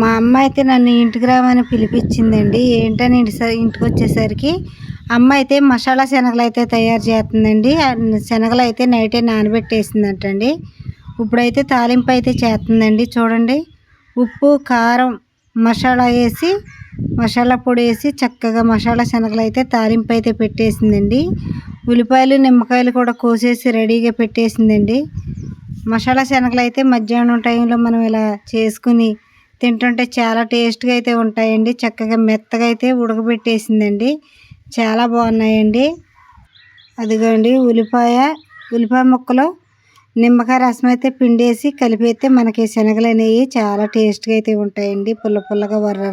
మా అమ్మ అయితే నన్ను ఇంటికి రామని పిలిపించిందండి. ఏంటని ఇంటి ఇంటికి వచ్చేసరికి అమ్మ అయితే మసాలా శనగలు అయితే తయారు చేస్తుందండి. శనగలు అయితే నైటే నానబెట్టేసిందంటండి. ఇప్పుడైతే తాలింపు అయితే చేస్తుందండి. చూడండి. ఉప్పు కారం మసాలా వేసి మసాలా పొడి వేసి చక్కగా మసాలా శనగలు అయితే తాలింపు అయితే పెట్టేసిందండి. ఉల్లిపాయలు నిమ్మకాయలు కూడా కోసేసి రెడీగా పెట్టేసిందండి. మసాలా శనగలు అయితే మధ్యాహ్నం టైంలో మనం ఇలా చేసుకుని తింటుంటే చాలా టేస్ట్గా అయితే ఉంటాయండి. చక్కగా మెత్తగా అయితే ఉడకబెట్టేసిందండి. చాలా బాగున్నాయండి. అదిగోండి ఉల్లిపాయ ఉల్లిపాయ ముక్కలు నిమ్మకాయ రసం అయితే పిండేసి కలిపైతే మనకి శనగలు అనేవి చాలా టేస్ట్గా అయితే ఉంటాయండి. పుల్ల పుల్లగా వర్ర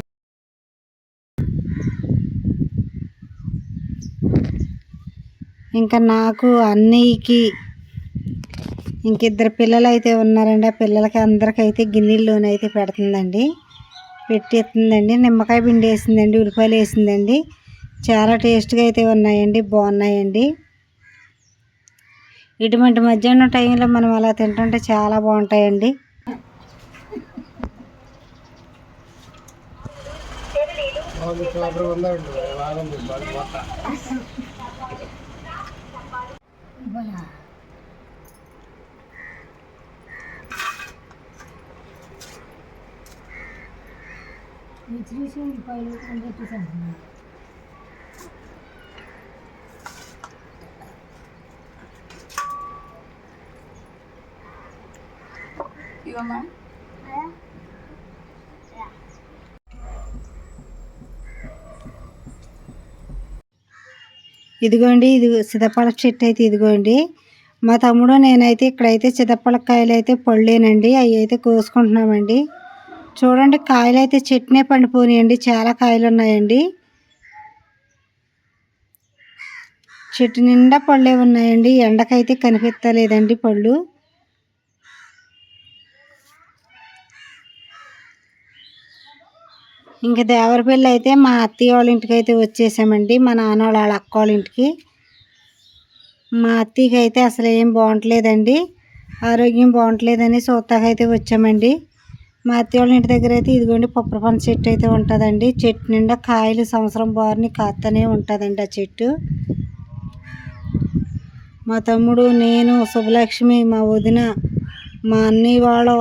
ఇంకా నాకు అన్నయ్యకి ఇంకిద్దరు పిల్లలు అయితే ఉన్నారండి. ఆ పిల్లలకి అందరికైతే గిన్నెల్లోనైతే పెడుతుందండి. పెట్టేస్తుందండి. నిమ్మకాయ పిండి వేసిందండి ఉల్లిపాయలు వేసిందండి చాలా టేస్ట్గా అయితే ఉన్నాయండి. బాగున్నాయండి. ఇటువంటి మధ్యాహ్నం టైంలో మనం అలా తింటుంటే చాలా బాగుంటాయండి. ఇవమ్మా ఇదిగోండి ఇది సీతాఫలం చెట్టు అయితే ఇదిగోండి. మా తమ్ముడు నేనైతే ఇక్కడైతే సీతాఫలకాయలు అయితే పళ్ళేనండి. అవి అయితే కోసుకుంటున్నామండి. చూడండి కాయలు అయితే చెట్నే పండిపోయినాయండి చాలా కాయలు ఉన్నాయండి చెట్టు నిండా పళ్ళే ఉన్నాయండి ఎండకైతే కనిపించలేదండి పళ్ళు. ఇంకా దేవరపల్లి అయితే మా అత్తయ్య వాళ్ళ ఇంటికి అయితే వచ్చేసామండి మా నాన్న వాళ్ళ వాళ్ళ అక్క వాళ్ళ ఇంటికి. మా అత్తయ్యకి అయితే అసలు ఏం బాగుంటలేదండి ఆరోగ్యం బాగుంటలేదని సోతాకైతే వచ్చామండి. మా అత్తయ్య ఇంటి దగ్గర అయితే ఇదిగోండి పప్పు పండు చెట్టు అయితే ఉంటుందండి. చెట్టు నిండా కాయలు సంవత్సరం బారిని కాస్తూనే ఉంటుందండి ఆ చెట్టు. మా తమ్ముడు నేను శుభలక్ష్మి మా వదిన మా అన్నయ్య వాళ్ళు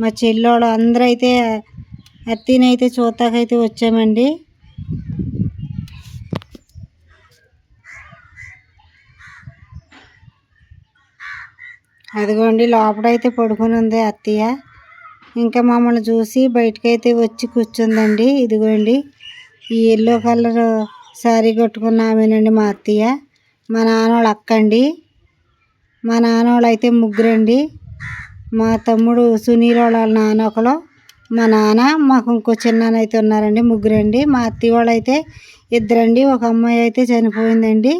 మా చెల్లోళ్ళు అందరూ అయితే అత్తినైతే చూతాకైతే వచ్చామండి. అదిగోండి లోపడైతే పడుకుని ఉంది అత్తయ్య. ఇంకా మమ్మల్ని చూసి బయటకైతే వచ్చి కూర్చుందండి. ఇదిగోండి ఈ ఎల్లో కలర్ శారీ కట్టుకున్న ఆమెనండి మా అత్తయ్య. మా నాన్నోళ్ళ అక్క అండి మా నాన్నోళ్ళు అయితే ముగ్గురండి. మా తమ్ముడు సునీల్ వాళ్ళ నాన్న ఒకరు మా నాన్న మాకు ఇంకో చిన్నాన్న అయితే ఉన్నారండి ముగ్గురండి. మా అత్తయ్య వాళ్ళు అయితే ఇద్దరండి ఒక అమ్మాయి అయితే చనిపోయిందండి.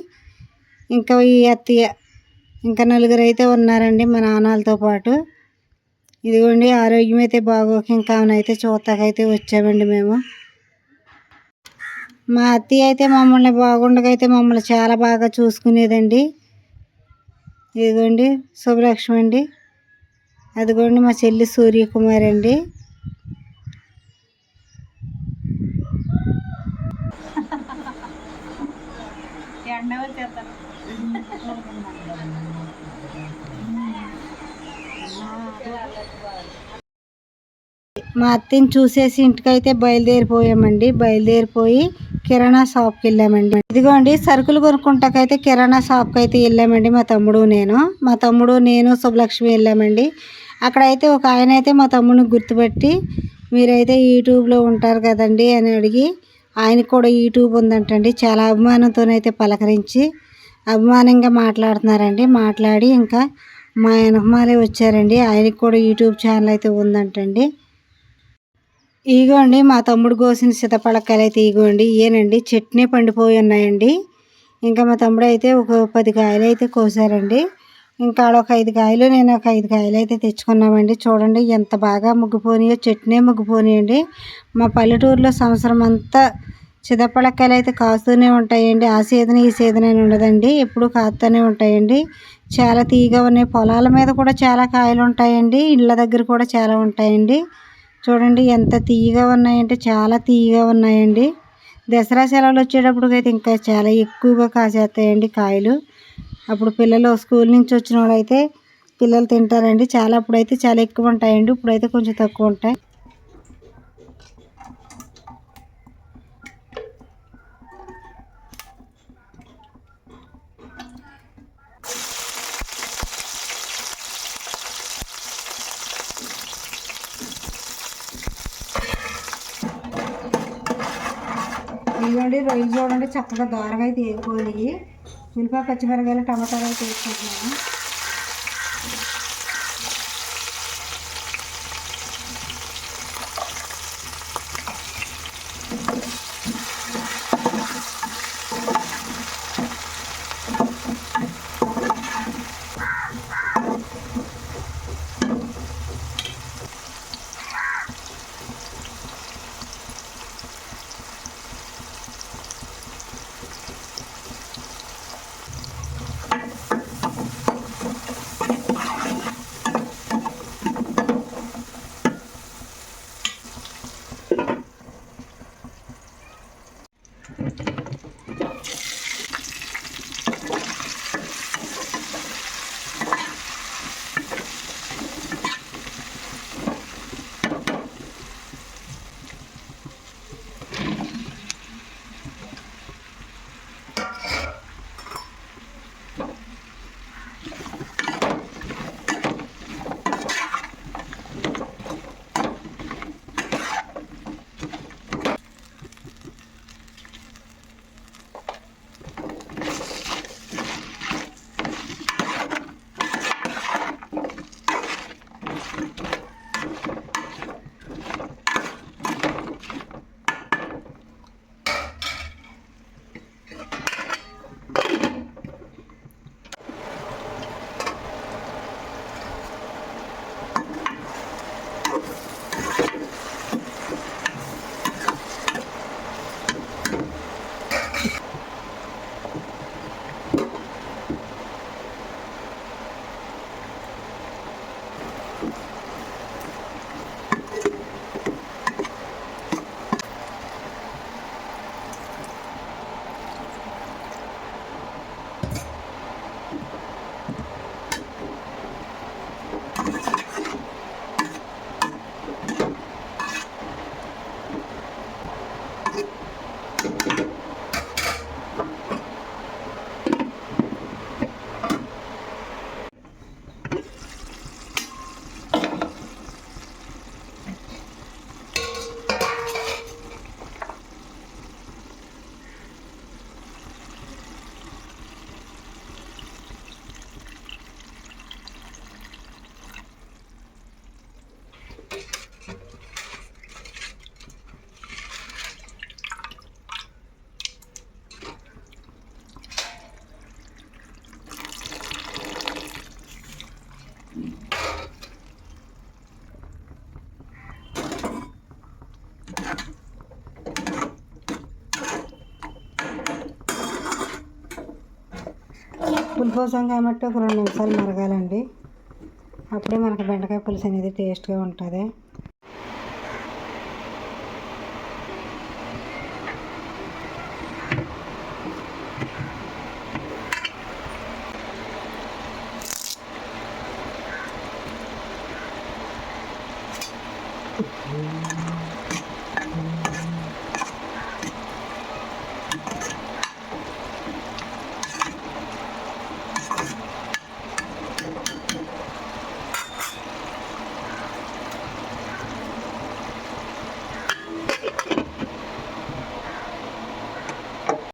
ఇంకా ఈ అత్తయ్య ఇంకా నలుగురు అయితే ఉన్నారండి మా నాన్నలతో పాటు. ఇదిగోండి ఆరోగ్యం అయితే బాగోక ఇంకా అయితే చూస్తాకైతే వచ్చామండి మేము. మా అత్తయ్య అయితే మమ్మల్ని బాగుండగైతే మమ్మల్ని చాలా బాగా చూసుకునేదండి. ఇదిగోండి శుభలక్ష్మి అండి. అదిగోండి మా చెల్లి సూర్యకుమారి అండి. మా అత్తని చూసేసి ఇంటికైతే బయలుదేరిపోయామండి. బయలుదేరిపోయి కిరాణా షాప్కి వెళ్ళామండి. ఇదిగోండి సరుకులు కొనుక్కుంటాకైతే కిరాణా షాప్కి అయితే వెళ్ళామండి మా తమ్ముడు నేను. మా తమ్ముడు నేను శుభలక్ష్మి వెళ్ళామండి. అక్కడైతే ఒక ఆయన అయితే మా తమ్ముడిని గుర్తుపెట్టి మీరైతే యూట్యూబ్లో ఉంటారు కదండి అని అడిగి ఆయనకు కూడా యూట్యూబ్ ఉందంటండి చాలా అభిమానంతోనైతే పలకరించి అభిమానంగా మాట్లాడుతున్నారండి. మాట్లాడి ఇంకా మా వెనకమాలే వచ్చారండి. ఆయనకి కూడా యూట్యూబ్ ఛానల్ అయితే ఉందంటండి. ఇగోండి మా తమ్ముడు కోసిన సీతపలకాయలు అయితే ఇగోండి. ఏనండి చట్నీ పండిపోయి ఉన్నాయండి. ఇంకా మా తమ్ముడు అయితే ఒక పది కాయలు అయితే కోసారండి. ఇంకా ఒక ఐదు కాయలు నేను ఒక ఐదు కాయలు అయితే తెచ్చుకున్నామండి. చూడండి ఎంత బాగా ముగ్గిపోయినాయో చట్నీ ముగ్గిపోయినాయండి మా పల్లెటూరులో సంవత్సరం అంతా చిదపలకాయలు అయితే కాస్తూనే ఉంటాయండి. ఆ సీజన్ ఈ సీజన్ అని ఉండదండి. ఎప్పుడు కాస్తూనే ఉంటాయండి. చాలా తీగ ఉన్నాయి. పొలాల మీద కూడా చాలా కాయలు ఉంటాయండి. ఇళ్ళ దగ్గర కూడా చాలా ఉంటాయండి. చూడండి ఎంత తీయగా ఉన్నాయంటే చాలా తీయగా ఉన్నాయండి. దసరా సెలవులు వచ్చేటప్పుడు అయితే ఇంకా చాలా ఎక్కువగా కాసేస్తాయండి కాయలు. అప్పుడు పిల్లలు స్కూల్ నుంచి వచ్చిన వాళ్ళు అయితే పిల్లలు తింటారండి. చాలా అప్పుడైతే చాలా ఎక్కువ ఉంటాయండి. ఇప్పుడైతే కొంచెం తక్కువ ఉంటాయి. ఇదిగోండి రొయ్యలు చూడండి చక్కగా దోరగా అయితే వేగిపోయినాయి ఉల్లిపాయ పచ్చిమిరకాయలు టమాటాలు అయితే వేసుకుంటున్నాను పులుపు కాబట్టి ఒక రెండు నిమిషాలు మరగాలండి. అప్పుడే మనకి బెండకాయ పులుసు అనేది టేస్ట్గా ఉంటుంది.